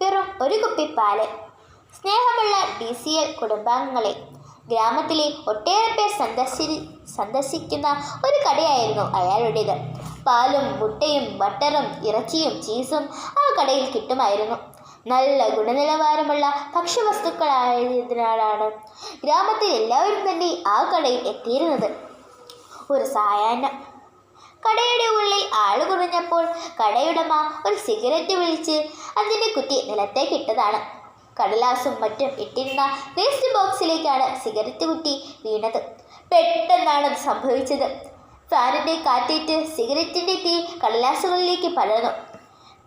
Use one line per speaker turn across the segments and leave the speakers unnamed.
വെറും ഒരു കുപ്പി പാൽ. സ്നേഹമുള്ള ഡി സി എൽ കുടുംബാംഗങ്ങളെ ഗ്രാമത്തിലെ ഒട്ടേറെ പേർ സന്ദർശി സന്ദർശിക്കുന്ന ഒരു കടയായിരുന്നു അയാളുടേത്. പാലും മുട്ടയും ബട്ടറും ഇറച്ചിയും ചീസും ആ കടയിൽ കിട്ടുമായിരുന്നു. നല്ല ഗുണനിലവാരമുള്ള ഭക്ഷ്യവസ്തുക്കളായതിനാലാണ് ഗ്രാമത്തിൽ എല്ലാവരും തന്നെ ആ കടയിൽ എത്തിയിരുന്നത്. ഒരു സായാഹ്നം കടയുടെ ഉള്ളിൽ ആൾ കുറഞ്ഞപ്പോൾ കടയുടമ ഒരു സിഗരറ്റ് വിളിച്ച് അതിന്റെ കുറ്റി നിലത്തേക്ക് ഇട്ടതാണ്. കടലാസും മറ്റും ഇട്ടിരുന്ന വേസ്റ്റ് ബോക്സിലേക്കാണ് സിഗരറ്റ് കുറ്റി വീണത്. പെട്ടെന്നാണ് അത് സംഭവിച്ചത്. ഫാനിന്റെ കാറ്റേറ്റ് സിഗരറ്റിന്റെ തീ കടലാസുകളിലേക്ക് പടർന്നു.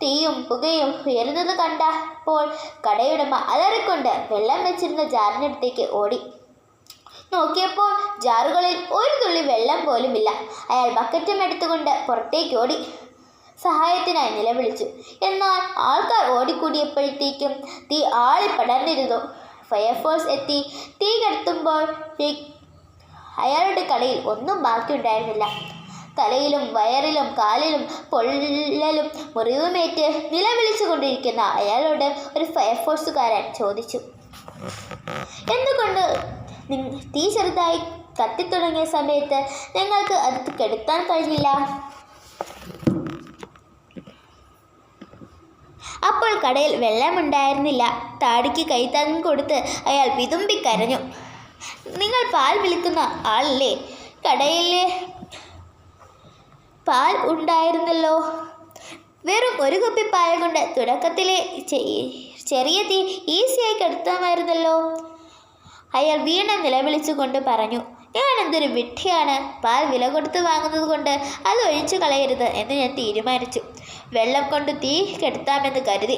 തീയും പുകയും ഉയരുന്നത് കണ്ടപ്പോൾ കടയുടമ അലറിക്കൊണ്ട് വെള്ളം വെച്ചിരുന്ന ജാറിനടുത്തേക്ക് ഓടി. നോക്കിയപ്പോൾ ജാറുകളിൽ ഒരു തുള്ളി വെള്ളം പോലുമില്ല. അയാൾ ബക്കറ്റും എടുത്തുകൊണ്ട് പുറത്തേക്ക് ഓടി സഹായത്തിനായി നിലവിളിച്ചു. എന്നാൽ ആൾക്കാർ ഓടിക്കൂടിയപ്പോഴത്തേക്കും തീ ആളിപ്പടർന്നിരുന്നു ഫയർഫോഴ്സ് എത്തി. തീ കെടുത്തുമ്പോൾ അയാളുടെ കടയിൽ ഒന്നും ബാക്കിയുണ്ടായിരുന്നില്ല. തലയിലും വയറിലും കാലിലും പൊള്ളലും മുറിവുമേറ്റ് നിലവിളിച്ചു കൊണ്ടിരിക്കുന്ന അയാളോട് ഒരു ഫയർഫോഴ്സുകാരൻ ചോദിച്ചു. എന്തുകൊണ്ട് തീ ചെറുതായി കത്തിത്തുടങ്ങിയ സമയത്ത് നിങ്ങൾക്ക് അത് കെടുത്താൻ കഴിഞ്ഞില്ല. അപ്പോൾ കടയിൽ വെള്ളമുണ്ടായിരുന്നില്ല താടിക്ക് കൈത്താങ്ങും കൊടുത്ത് അയാൾ വിതുമ്പി കരഞ്ഞു. നിങ്ങൾ പാൽ വിളിക്കുന്ന ആളല്ലേ? കടയിലെ പാൽ ഉണ്ടായിരുന്നല്ലോ. വെറും ഒരു കുപ്പി പാൽ കൊണ്ട് തുടക്കത്തിലെ ചെറിയ തീ ഈസിയായി കെടുത്താമായിരുന്നല്ലോ. അയാൾ വീണ്ടും നിലവിളിച്ചുകൊണ്ട് പറഞ്ഞു ഞാൻ എന്തൊരു വിഡ്ഢിയാണ്. പാൽ വില കൊടുത്ത് വാങ്ങുന്നത് കൊണ്ട് അത് ഒഴിച്ചു കളയരുത് എന്ന് ഞാൻ തീരുമാനിച്ചു. വെള്ളം കൊണ്ട് തീ കെടുത്താമെന്ന് കരുതി.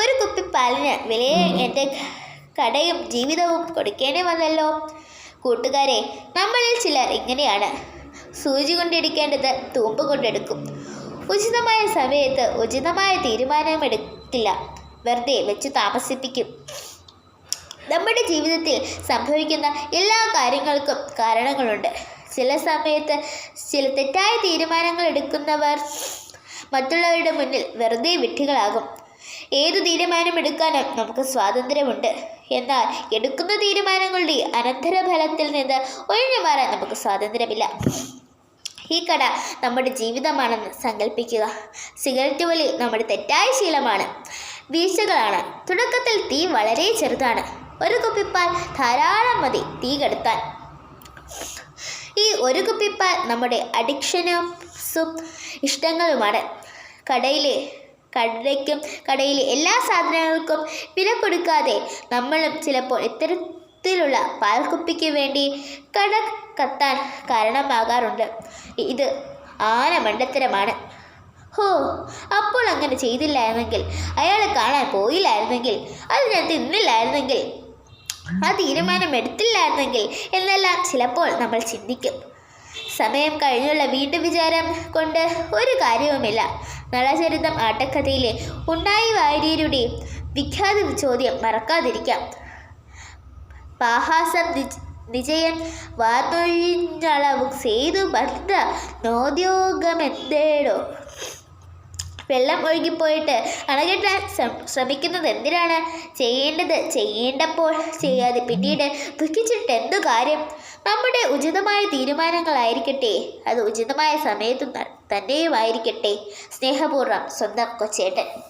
ഒരു കുപ്പി പാലിന് വിലയെ എന്റെ കടയും ജീവിതവും കൊടുക്കേണ്ടി വന്നല്ലോ. കൂട്ടുകാരെ നമ്മളിൽ ചിലർ ഇങ്ങനെയാണ്. സൂചി കൊണ്ടെടുക്കേണ്ടത് തൂമ്പ് കൊണ്ടെടുക്കും. ഉചിതമായ സമയത്ത് ഉചിതമായ തീരുമാനമെടുക്കില്ല. വെറുതെ വെച്ച് താമസിപ്പിക്കും. നമ്മുടെ ജീവിതത്തിൽ സംഭവിക്കുന്ന എല്ലാ കാര്യങ്ങൾക്കും കാരണങ്ങളുണ്ട്. ചില സമയത്ത് ചില തെറ്റായ തീരുമാനങ്ങൾ എടുക്കുന്നവർ മറ്റുള്ളവരുടെ മുന്നിൽ വെറുതെ വിട്ടികളാകും ഏതു തീരുമാനം എടുക്കാനും നമുക്ക് സ്വാതന്ത്ര്യമുണ്ട്. എന്നാൽ എടുക്കുന്ന തീരുമാനങ്ങളുടെ അനന്തരഫലത്തിൽ നിന്ന് ഒഴിഞ്ഞു മാറാൻ നമുക്ക് സ്വാതന്ത്ര്യമില്ല. ഈ കട നമ്മുടെ ജീവിതമാണെന്ന് സങ്കല്പിക്കുക സിഗരറ്റ് വലി നമ്മുടെ തെറ്റായ ശീലമാണ്. വീഴ്ചകളാണ്. തുടക്കത്തിൽ തീ വളരെ ചെറുതാണ്. ഒരു കുപ്പിപ്പാൽ ധാരാളം മതി തീ കെടുത്താൻ. ഈ ഒരു കുപ്പിപ്പാൽ നമ്മുടെ അഡിക്ഷനും ഇഷ്ടങ്ങളുമാണ്. കടയിലെ കടയ്ക്കും കടയിലെ എല്ലാ സാധനങ്ങൾക്കും വില കൊടുക്കാതെ നമ്മളും ചിലപ്പോൾ ഇത്തരത്തിലുള്ള പാൽക്കുപ്പിക്ക് വേണ്ടി കട കത്താൻ കാരണമാകാറുണ്ട്. ഇത് ആന മണ്ടത്തരമാണ്. ഹോ അപ്പോൾ അങ്ങനെ ചെയ്തില്ലായിരുന്നെങ്കിൽ അയാളെ കാണാൻ പോയില്ലായിരുന്നെങ്കിൽ അത് ഞാൻ തിന്നില്ലായിരുന്നെങ്കിൽ ആ തീരുമാനം എടുത്തില്ലായിരുന്നെങ്കിൽ എന്നെല്ലാം ചിലപ്പോൾ നമ്മൾ ചിന്തിക്കും. സമയം കഴിഞ്ഞുള്ള വീണ്ടും വിചാരം കൊണ്ട് ഒരു കാര്യവുമില്ല. നളചരിതം ആട്ടക്കഥയിലെ ഉണ്ടായി വാര്യരുടെ വിഖ്യാത ചോദ്യം മറക്കാതിരിക്കാം. പാഹാസം വിജയൻ വാതൊഴിഞ്ഞളവും ചെയ്തു ബന്ധ നോദ്യോഗമെന്തേടോ? വെള്ളം ഒഴുകിപ്പോയിട്ട് അണകെട്ടാൻ ശ്രം- ശ്രമിക്കുന്നത് എന്തിനാണ് ചെയ്യേണ്ടത് ചെയ്യേണ്ടപ്പോൾ ചെയ്യാതെ പിന്നീട് ദുഃഖിച്ചിട്ട് എന്തു കാര്യം? നമ്മുടെ ഉചിതമായ തീരുമാനങ്ങളായിരിക്കട്ടെ. അത് ഉചിതമായ സമയത്തും തന്നെയുമായിരിക്കട്ടെ. സ്നേഹപൂർവം സ്വന്തം കൊച്ചേട്ടൻ.